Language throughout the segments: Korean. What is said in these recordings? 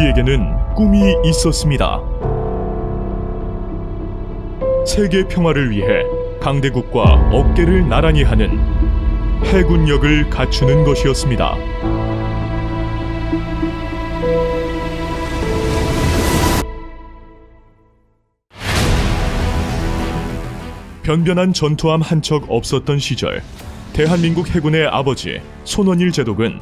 우리에게는 꿈이 있었습니다. 세계 평화를 위해 강대국과 어깨를 나란히 하는 해군력을 갖추는 것이었습니다. 변변한 전투함 한 척 없었던 시절 대한민국 해군의 아버지 손원일 제독은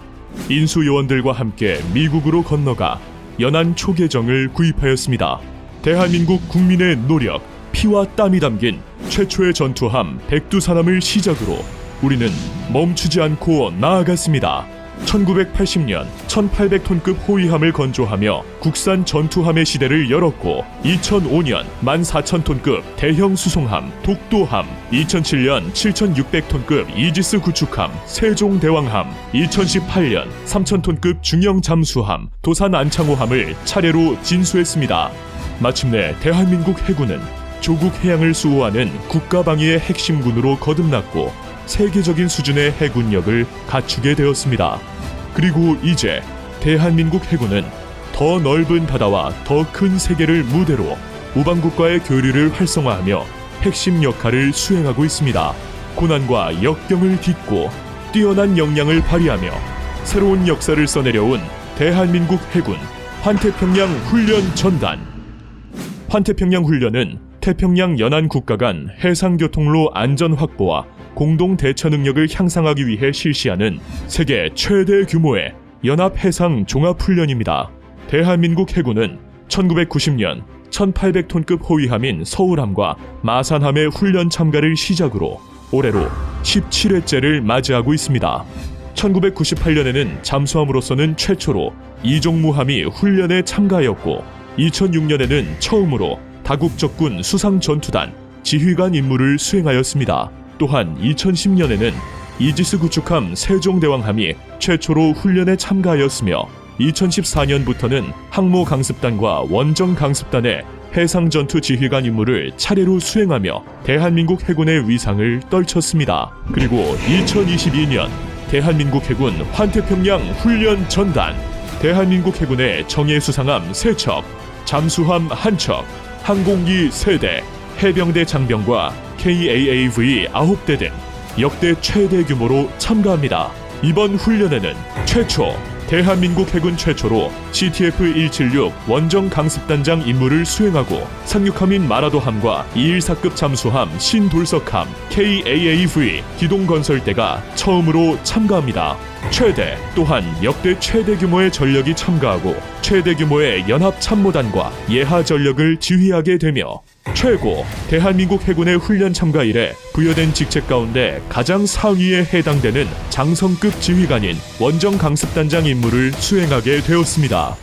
인수 요원들과 함께 미국으로 건너가 연안 초계정을 구입하였습니다. 대한민국 국민의 노력, 피와 땀이 담긴 최초의 전투함 백두산함을 시작으로 우리는 멈추지 않고 나아갔습니다. 1980년 1800톤급 호위함을 건조하며 국산 전투함의 시대를 열었고 2005년 14,000톤급 대형 수송함 독도함 2007년 7,600톤급 이지스 구축함 세종대왕함 2018년 3,000톤급 중형 잠수함 도산 안창호함을 차례로 진수했습니다. 마침내 대한민국 해군은 조국 해양을 수호하는 국가방위의 핵심군으로 거듭났고 세계적인 수준의 해군력을 갖추게 되었습니다. 그리고 이제 대한민국 해군은 더 넓은 바다와 더 큰 세계를 무대로 우방국과의 교류를 활성화하며 핵심 역할을 수행하고 있습니다. 고난과 역경을 딛고 뛰어난 역량을 발휘하며 새로운 역사를 써내려온 대한민국 해군 환태평양 훈련 전단 환태평양 훈련은 태평양 연안 국가 간 해상 교통로 안전 확보와 공동 대처 능력을 향상하기 위해 실시하는 세계 최대 규모의 연합 해상 종합 훈련입니다. 대한민국 해군은 1990년 1800톤급 호위함인 서울함과 마산함의 훈련 참가를 시작으로 올해로 17회째를 맞이하고 있습니다. 1998년에는 잠수함으로서는 최초로 이종무함이 훈련에 참가하였고 2006년에는 처음으로 다국적군 수상 전투단 지휘관 임무를 수행하였습니다. 또한 2010년에는 이지스 구축함 세종대왕함이 최초로 훈련에 참가하였으며 2014년부터는 항모 강습단과 원정 강습단의 해상 전투 지휘관 임무를 차례로 수행하며 대한민국 해군의 위상을 떨쳤습니다. 그리고 2022년 대한민국 해군 환태평양 훈련 전단 대한민국 해군의 정예 수상함 3척, 잠수함 1척, 항공기 3대, 해병대 장병과 KAAV 9대 등 역대 최대 규모로 참가합니다. 이번 훈련에는 최초 대한민국 해군 최초로 CTF-176 원정 강습단장 임무를 수행하고 상륙함인 마라도함과 214급 잠수함 신돌석함 KAAV 기동건설대가 처음으로 참가합니다. 최대 또한 역대 최대 규모의 전력이 참가하고 최대 규모의 연합 참모단과 예하 전력을 지휘하게 되며 최고 대한민국 해군의 훈련 참가 이래 부여된 직책 가운데 가장 상위에 해당되는 장성급 지휘관인 원정 강습단장 임무를 수행하게 되었습니다.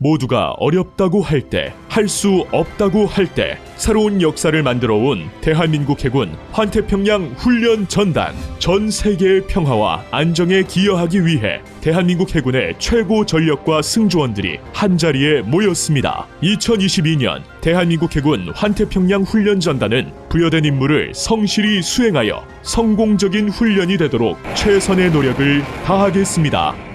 모두가 어렵다고 할 때, 할 수 없다고 할 때, 새로운 역사를 만들어 온 대한민국 해군 환태평양 훈련 전단, 전 세계의 평화와 안정에 기여하기 위해 대한민국 해군의 최고 전력과 승조원들이 한자리에 모였습니다. 2022년 대한민국 해군 환태평양 훈련 전단은 부여된 임무를 성실히 수행하여 성공적인 훈련이 되도록 최선의 노력을 다하겠습니다.